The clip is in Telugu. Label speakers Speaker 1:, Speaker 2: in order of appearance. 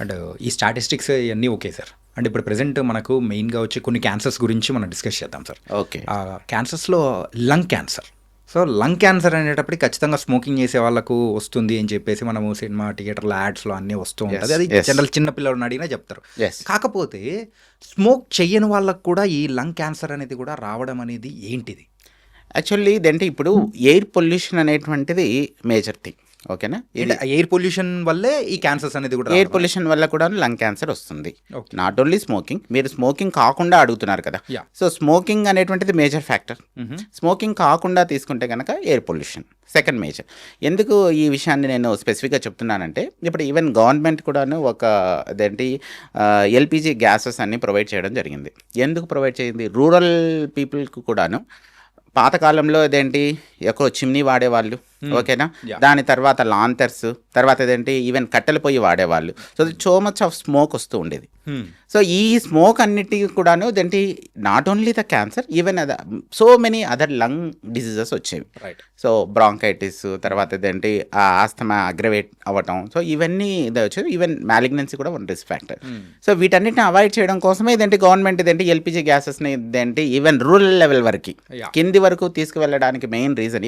Speaker 1: అండ్ ఈ స్టాటిస్టిక్స్ ఇవన్నీ ఓకే సార్ అండ్ ఇప్పుడు ప్రెసెంట్ మనకు మెయిన్గా వచ్చి కొన్ని క్యాన్సర్స్ గురించి మనం డిస్కస్ చేద్దాం sir
Speaker 2: okay
Speaker 1: క్యాన్సర్స్లో lung cancer so lung cancer అనేటప్పటికి ఖచ్చితంగా స్మోకింగ్ చేసే వాళ్ళకు వస్తుంది అని చెప్పేసి మనము సినిమా థియేటర్ల యాడ్స్లో అన్నీ వస్తూ ఉంటుంది అది. జనరల్ చిన్న పిల్లలను అడిగినా చెప్తారు. కాకపోతే స్మోక్ చెయ్యని వాళ్ళకు కూడా ఈ లంగ్ క్యాన్సర్ అనేది కూడా రావడం అనేది ఏంటిది?
Speaker 2: యాక్చువల్లీ ఇదంటే ఇప్పుడు ఎయిర్ పొల్యూషన్ అనేటువంటిది మేజర్ థింగ్ ఓకేనా ఇది
Speaker 1: ఎయిర్ పొల్యూషన్ వల్లే ఈ క్యాన్సర్స్ అనేది కూడా
Speaker 2: ఎయిర్. పొల్యూషన్ వల్ల కూడా లంగ్ క్యాన్సర్ వస్తుంది. నాట్ ఓన్లీ స్మోకింగ్ మీరు స్మోకింగ్ కాకుండా అడుగుతున్నారు కదా. సో స్మోకింగ్ అనేటువంటిది మేజర్ ఫ్యాక్టర్. స్మోకింగ్ కాకుండా తీసుకుంటే కనుక ఎయిర్ పొల్యూషన్ సెకండ్ మేజర్ ఎందుకు ఈ విషయాన్ని నేను స్పెసిఫిక్గా చెప్తున్నానంటే ఇప్పుడు ఈవెన్ గవర్నమెంట్ కూడాను ఒక అదేంటి ఎల్పిజి గ్యాసెస్ అన్ని ప్రొవైడ్ చేయడం జరిగింది ఎందుకు ప్రొవైడ్ చేయింది రూరల్ పీపుల్కి కూడాను పాతకాలంలో అదేంటి ఎక్కడో చిమ్నీ వాడేవాళ్ళు. ఓకేనా?
Speaker 1: Yeah.
Speaker 2: దాని తర్వాత లాంతర్స్ తర్వాత ఏదేంటి ఈవెన్ కట్టెల పొయ్యి వాడేవాళ్ళు. So so much of smoke వస్తూ ఉండేది.
Speaker 1: Hmm.
Speaker 2: సో ఈ స్మోక్ అన్నిటికీ కూడాను దేంటి not only the cancer even other so many other lung diseases వచ్చేవి. సో బ్రాంకైటిస్ తర్వాత ఆ ఆస్తమా అగ్రవేట్ అవ్వటం. సో ఇవన్నీ ఇది వచ్చి ఈవెన్ మ్యాలిగ్నెన్సీ కూడా వన్ రిస్క్ ఫ్యాక్టర్ సో వీటన్నిటిని అవాయిడ్ చేయడం కోసమే ఇదేంటి? గవర్నమెంట్ ఇదేంటి? ఎల్పిజి గ్యాసెస్ని ఇదేంటి? ఈవెన్ రూరల్ లెవెల్ వరకు. కింది వరకు తీసుకువెళ్ళడానికి మెయిన్ రీజన్